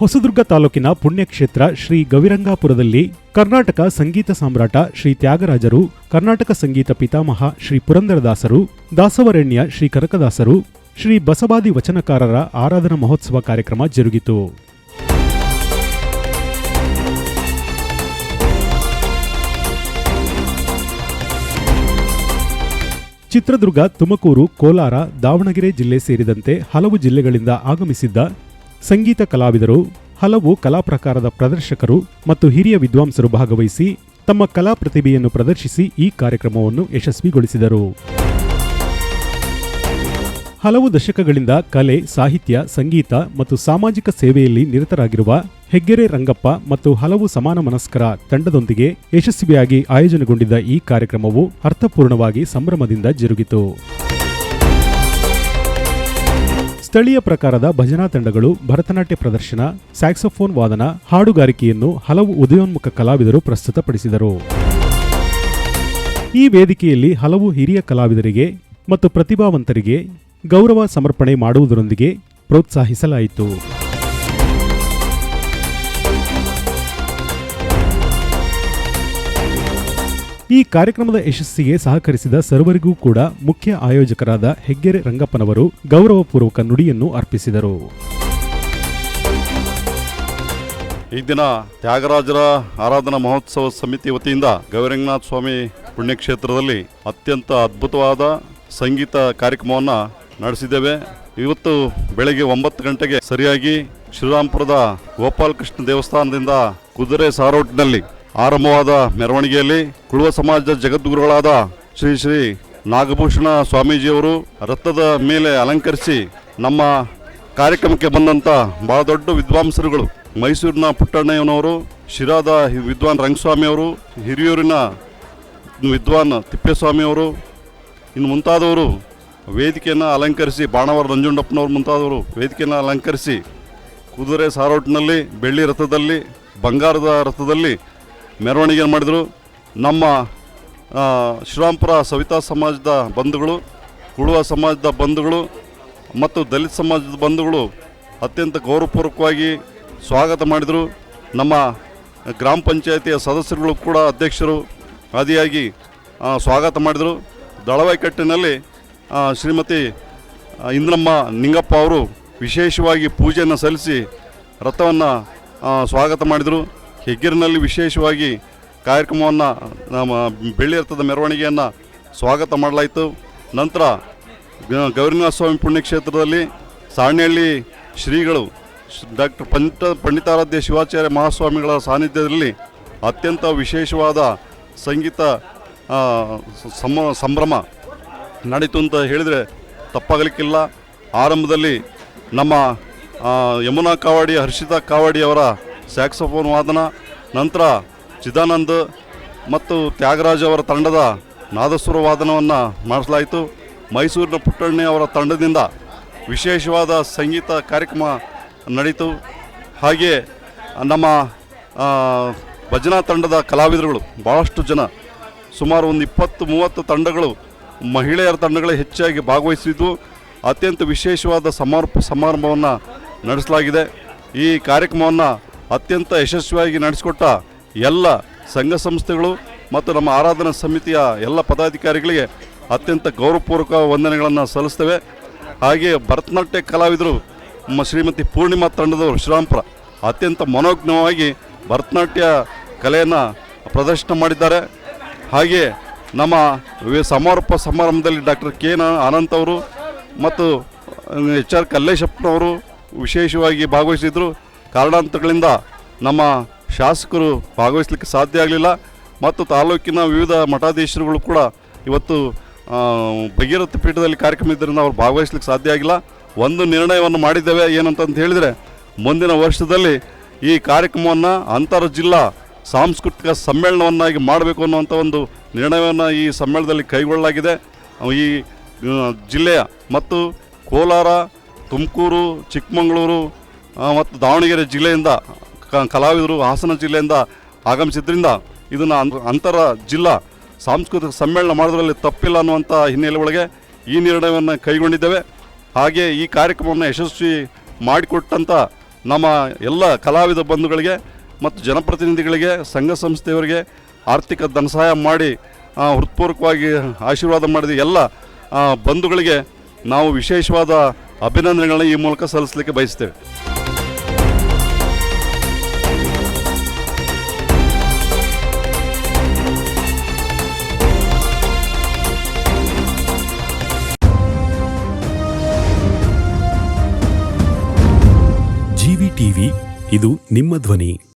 ಹೊಸದುರ್ಗ ತಾಲೂಕಿನ ಪುಣ್ಯಕ್ಷೇತ್ರ ಶ್ರೀ ಗವಿರಂಗಾಪುರದಲ್ಲಿ ಕರ್ನಾಟಕ ಸಂಗೀತ ಸಾಮ್ರಾಟ ಶ್ರೀ ತ್ಯಾಗರಾಜರು, ಕರ್ನಾಟಕ ಸಂಗೀತ ಪಿತಾಮಹ ಶ್ರೀ ಪುರಂದರದಾಸರು, ದಾಸವರೆಣ್ಯ ಶ್ರೀ ಕನಕದಾಸರು, ಶ್ರೀ ಬಸವಾದಿ ವಚನಕಾರರ ಆರಾಧನಾ ಮಹೋತ್ಸವ ಕಾರ್ಯಕ್ರಮ ಜರುಗಿತು. ಚಿತ್ರದುರ್ಗ ತುಮಕೂರು, ಕೋಲಾರ, ದಾವಣಗೆರೆ ಜಿಲ್ಲೆ ಸೇರಿದಂತೆ ಹಲವು ಜಿಲ್ಲೆಗಳಿಂದ ಆಗಮಿಸಿದ್ದ ಸಂಗೀತ ಕಲಾವಿದರು, ಹಲವು ಕಲಾ ಪ್ರಕಾರದ ಪ್ರದರ್ಶಕರು ಮತ್ತು ಹಿರಿಯ ವಿದ್ವಾಂಸರು ಭಾಗವಹಿಸಿ ತಮ್ಮ ಕಲಾ ಪ್ರತಿಭೆಯನ್ನು ಪ್ರದರ್ಶಿಸಿ ಈ ಕಾರ್ಯಕ್ರಮವನ್ನು ಯಶಸ್ವಿಗೊಳಿಸಿದರು. ಹಲವು ದಶಕಗಳಿಂದ ಕಲೆ, ಸಾಹಿತ್ಯ, ಸಂಗೀತ ಮತ್ತು ಸಾಮಾಜಿಕ ಸೇವೆಯಲ್ಲಿ ನಿರತರಾಗಿರುವ ಹೆಗ್ಗೆರೆ ರಂಗಪ್ಪ ಮತ್ತು ಹಲವು ಸಮಾನ ಮನಸ್ಕರ ತಂಡದೊಂದಿಗೆ ಯಶಸ್ವಿಯಾಗಿ ಆಯೋಜನೆಗೊಂಡಿದ್ದ ಈ ಕಾರ್ಯಕ್ರಮವು ಅರ್ಥಪೂರ್ಣವಾಗಿ ಸಂಭ್ರಮದಿಂದ ಜರುಗಿತು. ಸ್ಥಳೀಯ ಪ್ರಕಾರದ ಭಜನಾ ತಂಡಗಳು, ಭರತನಾಟ್ಯ ಪ್ರದರ್ಶನ, ಸ್ಯಾಕ್ಸೋಫೋನ್ ವಾದನ, ಹಾಡುಗಾರಿಕೆಯನ್ನು ಹಲವು ಉದಯೋನ್ಮುಖ ಕಲಾವಿದರು ಪ್ರಸ್ತುತಪಡಿಸಿದರು. ಈ ವೇದಿಕೆಯಲ್ಲಿ ಹಲವು ಹಿರಿಯ ಕಲಾವಿದರಿಗೆ ಮತ್ತು ಪ್ರತಿಭಾವಂತರಿಗೆ ಗೌರವ ಸಮರ್ಪಣೆ ಮಾಡುವುದರೊಂದಿಗೆ ಪ್ರೋತ್ಸಾಹಿಸಲಾಯಿತು. ಈ ಕಾರ್ಯಕ್ರಮದ ಯಶಸ್ಸಿಗೆ ಸಹಕರಿಸಿದ ಸರ್ವರಿಗೂ ಕೂಡ ಮುಖ್ಯ ಆಯೋಜಕರಾದ ಹೆಗ್ಗೆರೆ ರಂಗಪ್ಪನವರು ಗೌರವಪೂರ್ವಕ ನುಡಿಯನ್ನು ಅರ್ಪಿಸಿದರು. ಈ ದಿನ ತ್ಯಾಗರಾಜರ ಆರಾಧನಾ ಮಹೋತ್ಸವ ಸಮಿತಿ ವತಿಯಿಂದ ಗೌರಂಗನಾಥ ಸ್ವಾಮಿ ಪುಣ್ಯಕ್ಷೇತ್ರದಲ್ಲಿ ಅತ್ಯಂತ ಅದ್ಭುತವಾದ ಸಂಗೀತ ಕಾರ್ಯಕ್ರಮವನ್ನು ನಡೆಸಿದ್ದೇವೆ. ಇವತ್ತು ಬೆಳಗ್ಗೆ ಒಂಬತ್ತು ಗಂಟೆಗೆ ಸರಿಯಾಗಿ ಶ್ರೀರಾಮ್ಪುರದ ಗೋಪಾಲಕೃಷ್ಣ ದೇವಸ್ಥಾನದಿಂದ ಕುದುರೆ ಸಾರೋಟಿನಲ್ಲಿ ಆರಂಭವಾದ ಮೆರವಣಿಗೆಯಲ್ಲಿ ಕುಳುವ ಸಮಾಜದ ಜಗದ್ಗುರುಗಳಾದ ಶ್ರೀ ಶ್ರೀ ನಾಗಭೂಷಣ ಸ್ವಾಮೀಜಿಯವರು ರಥದ ಮೇಲೆ ಅಲಂಕರಿಸಿ ನಮ್ಮ ಕಾರ್ಯಕ್ರಮಕ್ಕೆ ಬಂದಂಥ ಬಹಳ ದೊಡ್ಡ ವಿದ್ವಾಂಸರುಗಳು. ಮೈಸೂರಿನ ಪುಟ್ಟಣ್ಣಯ್ಯನವರು, ಶಿರಾದ ವಿದ್ವಾನ್ ರಂಗಸ್ವಾಮಿಯವರು, ಹಿರಿಯೂರಿನ ವಿದ್ವಾನ್ ತಿಪ್ಪೇಸ್ವಾಮಿಯವರು, ಇನ್ನು ಮುಂತಾದವರು ವೇದಿಕೆಯನ್ನು ಅಲಂಕರಿಸಿ, ಬಾಣವರ ನಂಜುಂಡಪ್ಪನವರು ಮುಂತಾದವರು ವೇದಿಕೆಯನ್ನು ಅಲಂಕರಿಸಿ, ಕುದುರೆ ಸಾರೋಟಿನಲ್ಲಿ, ಬೆಳ್ಳಿ ರಥದಲ್ಲಿ, ಬಂಗಾರದ ರಥದಲ್ಲಿ ಮೆರವಣಿಗೆ ಮಾಡಿದರು. ನಮ್ಮ ಶ್ರೀರಾಮ್ಪುರ ಸವಿತಾ ಸಮಾಜದ ಬಂಧುಗಳು ಕುಳುವ ಸಮಾಜದ ಬಂಧುಗಳು ಮತ್ತು ದಲಿತ ಸಮಾಜದ ಬಂಧುಗಳು ಅತ್ಯಂತ ಗೌರವಪೂರ್ವಕವಾಗಿ ಸ್ವಾಗತ ಮಾಡಿದರು. ನಮ್ಮ ಗ್ರಾಮ ಪಂಚಾಯತಿಯ ಸದಸ್ಯರುಗಳು ಕೂಡ ಅಧ್ಯಕ್ಷರು ಆದಿಯಾಗಿ ಸ್ವಾಗತ ಮಾಡಿದರು. ದಳವಾಯಿಕಟ್ಟಿನಲ್ಲಿ ಶ್ರೀಮತಿ ಇಂದ್ರಮ್ಮ ನಿಂಗಪ್ಪ ಅವರು ವಿಶೇಷವಾಗಿ ಪೂಜೆಯನ್ನು ಸಲ್ಲಿಸಿ ರಥವನ್ನು ಸ್ವಾಗತ ಮಾಡಿದರು. ಹೆಗ್ಗಿರಿನಲ್ಲಿ ವಿಶೇಷವಾಗಿ ಕಾರ್ಯಕ್ರಮವನ್ನು ನಮ್ಮ ಬೆಳ್ಳಿ ರಥದ ಮೆರವಣಿಗೆಯನ್ನು ಸ್ವಾಗತ ಮಾಡಲಾಯಿತು. ನಂತರ ಗೌರಿನಾಥ ಸ್ವಾಮಿ ಪುಣ್ಯಕ್ಷೇತ್ರದಲ್ಲಿ ಸಾಣೆಹಳ್ಳಿ ಶ್ರೀಗಳು ಡಾಕ್ಟರ್ ಪಂಡಿತ ಪಂಡಿತಾರಾಧ್ಯ ಶಿವಾಚಾರ್ಯ ಮಹಾಸ್ವಾಮಿಗಳ ಸಾನ್ನಿಧ್ಯದಲ್ಲಿ ಅತ್ಯಂತ ವಿಶೇಷವಾದ ಸಂಗೀತ ಸಮ ಸಂಭ್ರಮ ನಡೀತು ಅಂತ ಹೇಳಿದರೆ ತಪ್ಪಾಗಲಿಕ್ಕಿಲ್ಲ. ಆರಂಭದಲ್ಲಿ ನಮ್ಮ ಯಮುನಾ ಕಾವಾಡಿ, ಹರ್ಷಿತಾ ಕಾವಾಡಿ ಅವರ ಸ್ಯಾಕ್ಸೋಫೋನ್ ವಾದನ, ನಂತರ ಚಿದಾನಂದ್ ಮತ್ತು ತ್ಯಾಗರಾಜ್ ಅವರ ತಂಡದ ನಾದಸ್ವರ ವಾದನವನ್ನು ಮಾಡಿಸಲಾಯಿತು. ಮೈಸೂರಿನ ಪುಟ್ಟಣ್ಣಿ ಅವರ ತಂಡದಿಂದ ವಿಶೇಷವಾದ ಸಂಗೀತ ಕಾರ್ಯಕ್ರಮ ನಡೀತು. ಹಾಗೆ ನಮ್ಮ ಭಜನಾ ತಂಡದ ಕಲಾವಿದರುಗಳು ಭಾಳಷ್ಟು ಜನ, ಸುಮಾರು ಒಂದು ಇಪ್ಪತ್ತು, ಮೂವತ್ತು ತಂಡಗಳು ಮಹಿಳೆಯರ ತಂಡಗಳೇ ಹೆಚ್ಚಾಗಿ ಭಾಗವಹಿಸಿದ್ದು. ಅತ್ಯಂತ ವಿಶೇಷವಾದ ಸಮಾರೋಪ, ಸಮಾರಂಭವನ್ನು ನಡೆಸಲಾಗಿದೆ. ಈ ಕಾರ್ಯಕ್ರಮವನ್ನು ಅತ್ಯಂತ ಯಶಸ್ವಿಯಾಗಿ ನಡೆಸಿಕೊಟ್ಟ ಎಲ್ಲ ಸಂಘ ಸಂಸ್ಥೆಗಳು ಮತ್ತು ನಮ್ಮ ಆರಾಧನಾ ಸಮಿತಿಯ ಎಲ್ಲ ಪದಾಧಿಕಾರಿಗಳಿಗೆ ಅತ್ಯಂತ ಗೌರವಪೂರ್ವಕ ವಂದನೆಗಳನ್ನು ಸಲ್ಲಿಸ್ತೇವೆ. ಹಾಗೆ ಭರತನಾಟ್ಯ ಕಲಾವಿದರು ನಮ್ಮ ಶ್ರೀಮತಿ ಪೂರ್ಣಿಮಾ ತಂಡದವರು ಶ್ರೀರಾಮ್ಪುರ ಅತ್ಯಂತ ಮನೋಜ್ಞವಾಗಿ ಭರತನಾಟ್ಯ ಕಲೆಯನ್ನು ಪ್ರದರ್ಶನ ಮಾಡಿದ್ದಾರೆ. ಹಾಗೆ ನಮ್ಮ ಸಮಾರೋಪ ಸಮಾರಂಭದಲ್ಲಿ ಡಾಕ್ಟರ್ ಕೆ ನ ಅನಂತ್ ಅವರು ಮತ್ತು ಎಚ್ ಆರ್ ಕಲ್ಲೇಶಪ್ಪನವರು ವಿಶೇಷವಾಗಿ ಭಾಗವಹಿಸಿದರು. ಕಾರಣಾಂತರಗಳಿಂದ ನಮ್ಮ ಶಾಸಕರು ಭಾಗವಹಿಸಲಿಕ್ಕೆ ಸಾಧ್ಯ ಆಗಲಿಲ್ಲ ಮತ್ತು ತಾಲೂಕಿನ ವಿವಿಧ ಮಠಾಧೀಶರುಗಳು ಕೂಡ ಇವತ್ತು ಭಗೀರಥ ಪೀಠದಲ್ಲಿ ಕಾರ್ಯಕ್ರಮ ಇದ್ದರಿಂದ ಅವ್ರು ಭಾಗವಹಿಸ್ಲಿಕ್ಕೆ ಸಾಧ್ಯ ಆಗಿಲ್ಲ. ಒಂದು ನಿರ್ಣಯವನ್ನು ಮಾಡಿದ್ದೇವೆ ಏನಂತಂತ ಹೇಳಿದರೆ, ಮುಂದಿನ ವರ್ಷದಲ್ಲಿ ಈ ಕಾರ್ಯಕ್ರಮವನ್ನು ಅಂತರ ಜಿಲ್ಲಾ ಸಾಂಸ್ಕೃತಿಕ ಸಮ್ಮೇಳನವನ್ನಾಗಿ ಮಾಡಬೇಕು ಅನ್ನುವಂಥ ಒಂದು ನಿರ್ಣಯವನ್ನು ಈ ಸಮ್ಮೇಳನದಲ್ಲಿ ಕೈಗೊಳ್ಳಲಾಗಿದೆ. ಈ ಜಿಲ್ಲೆಯ ಮತ್ತು ಕೋಲಾರ, ತುಮಕೂರು, ಚಿಕ್ಕಮಗಳೂರು ಮತ್ತು ದಾವಣಗೆರೆ ಜಿಲ್ಲೆಯಿಂದ ಕಲಾವಿದರು ಹಾಸನ ಜಿಲ್ಲೆಯಿಂದ ಆಗಮಿಸಿದ್ರಿಂದ ಇದನ್ನು ಅಂತರ ಜಿಲ್ಲಾ ಸಾಂಸ್ಕೃತಿಕ ಸಮ್ಮೇಳನ ಮಾಡೋದ್ರಲ್ಲಿ ತಪ್ಪಿಲ್ಲ ಅನ್ನುವಂಥ ಹಿನ್ನೆಲೆ ಒಳಗೆ ಈ ನಿರ್ಣಯವನ್ನು ಕೈಗೊಂಡಿದ್ದೇವೆ. ಹಾಗೆ ಈ ಕಾರ್ಯಕ್ರಮವನ್ನು ಯಶಸ್ವಿ ಮಾಡಿಕೊಟ್ಟಂಥ ನಮ್ಮ ಎಲ್ಲ ಕಲಾವಿದ ಬಂಧುಗಳಿಗೆ ಮತ್ತು ಜನಪ್ರತಿನಿಧಿಗಳಿಗೆ, ಸಂಘ ಸಂಸ್ಥೆಯವರಿಗೆ ಆರ್ಥಿಕ ಧನಸಹಾಯ ಮಾಡಿ ಹೃತ್ಪೂರ್ವಕವಾಗಿ ಆಶೀರ್ವಾದ ಮಾಡಿದ ಎಲ್ಲ ಬಂಧುಗಳಿಗೆ ನಾವು ವಿಶೇಷವಾದ ಅಭಿನಂದನೆಗಳನ್ನ ಈ ಮೂಲಕ ಸಲ್ಲಿಸಲಿಕ್ಕೆ ಬಯಸ್ತೇವೆ. ಇದು ನಿಮ್ಮ ಧ್ವನಿ.